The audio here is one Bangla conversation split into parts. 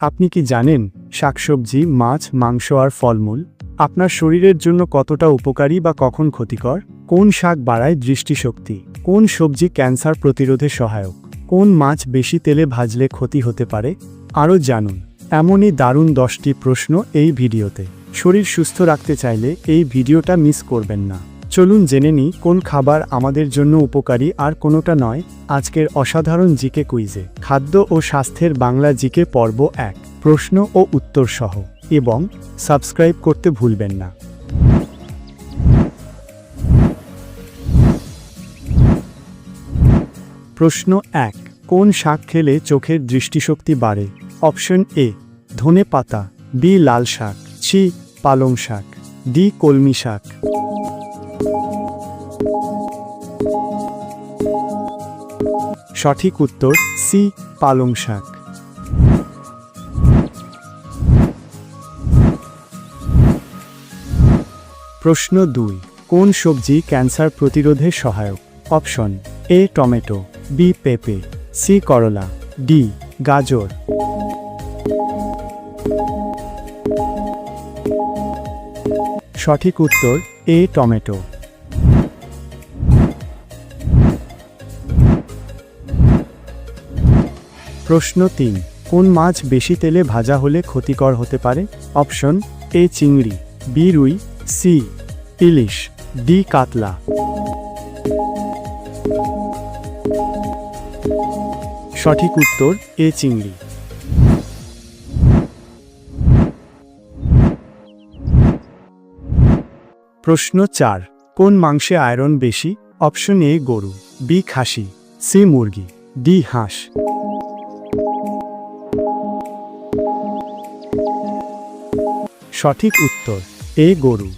আপনি কি জানেন, শাকসবজি, মাছ, মাংস আর ফলমূল আপনার শরীরের জন্য কতটা উপকারী বা কখন ক্ষতিকর? কোন শাক বাড়ায় দৃষ্টিশক্তি? কোন সবজি ক্যান্সার প্রতিরোধে সহায়ক? কোন মাছ বেশি তেলে ভাজলে ক্ষতি হতে পারে? আরও জানুন, এমনই দারুণ দশটি প্রশ্ন এই ভিডিওতে। শরীর সুস্থ রাখতে চাইলে এই ভিডিওটা মিস করবেন না। চলুন জেনে নিই কোন খাবার আমাদের জন্য উপকারী আর কোনোটা নয়। আজকের অসাধারণ জিকে কুইজে খাদ্য ও স্বাস্থ্যের বাংলা জিকে পর্ব এক, প্রশ্ন ও উত্তর সহ, এবং সাবস্ক্রাইব করতে ভুলবেন না। প্রশ্ন এক, কোন শাক খেলে চোখের দৃষ্টিশক্তি বাড়ে? অপশন এ, ধনে পাতা, বি লাল শাক, সি পালং শাক, ডি কলমি শাক। সঠিক উত্তর সি, পালং শাক। প্রশ্ন দুই, কোন সবজি ক্যান্সার প্রতিরোধে সহায়ক? অপশন, এ, টমেটো, বি, পেঁপে, সি, করলা, ডি, গাজর। সঠিক উত্তর এ টমেটো। প্রশ্ন তিন, কোন মাছ বেশি তেলে ভাজা হলে ক্ষতিকর হতে পারে? অপশন, এ চিংড়ি, বি রুই, সি ইলিশ, ডি কাতলা। সঠিক উত্তর, এ চিংড়ি। প্রশ্ন চার, কোন মাংসে আয়রন বেশি? অপশন এ, গরু। বি, খাসি। সি, মুরগি। ডি, হাঁস। সঠিক উত্তর, এ, গরু।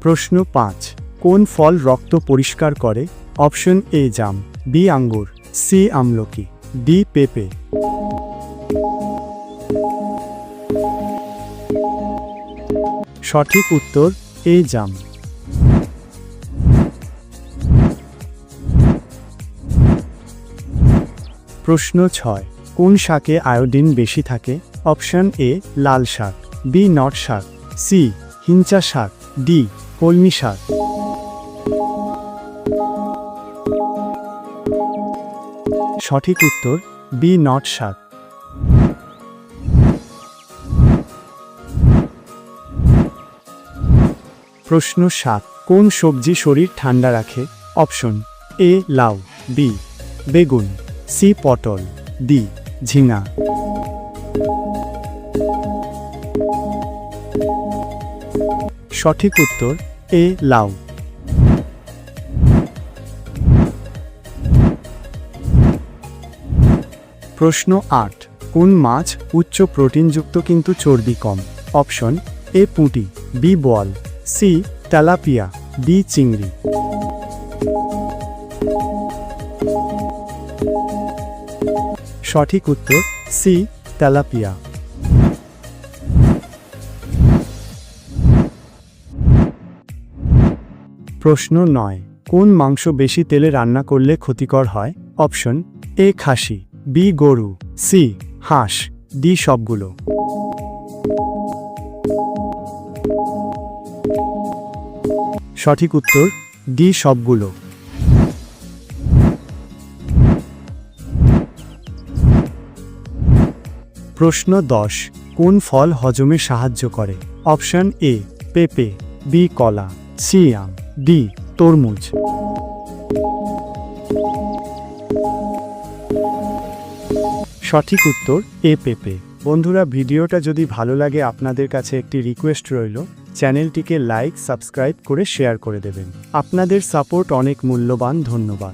প্রশ্ন পাঁচ, কোন ফল রক্ত পরিষ্কার করে? অপশন এ, জাম। বি, আঙ্গুর। সি, আমলকি। ডি, পেঁপে। সঠিক উত্তর, এ জাম। প্রশ্ন ছয়, কোন শাকে আয়োডিন বেশি থাকে? অপশন এ, লাল শাক, বি, নট শাক, সি, হিঞ্চা শাক, ডি, কলমি শাক। সঠিক উত্তর, বি, নট শাক। প্রশ্ন সাত, কোন সবজি শরীর ঠান্ডা রাখে? অপশন এ, লাউ, বি, বেগুন, সি, পটল, ডি, ঝিঙা। সঠিক উত্তর এ, লাউ। প্রশ্ন আট, কোন মাছ উচ্চ প্রোটিনযুক্ত কিন্তু চর্বি কম? অপশন এ, পুঁটি, বি, বল। সি, তেলাপিয়া, ডি, চিংড়ি। সঠিক উত্তর, সি, তেলাপিয়া। প্রশ্ন নয়, কোন মাংস বেশি তেলে রান্না করলে ক্ষতিকর হয়? অপশন, এ, খাসি, বি, গরু, সি, হাঁস, ডি, সবগুলো। সঠিক উত্তর ডি সবগুলো। প্রশ্ন দশ, কোন ফল হজমে সাহায্য করে? অপশন এ পেঁপে বি কলা সি আম ডি তরমুজ। সঠিক উত্তর, এ পেঁপে। বন্ধুরা, ভিডিওটা যদি ভালো লাগে, আপনাদের কাছে একটি রিকোয়েস্ট রইল। চ্যানেলটিকে লাইক সাবস্ক্রাইব করে শেয়ার করে দেবেন। আপনাদের সাপোর্ট অনেক মূল্যবান ধন্যবাদ।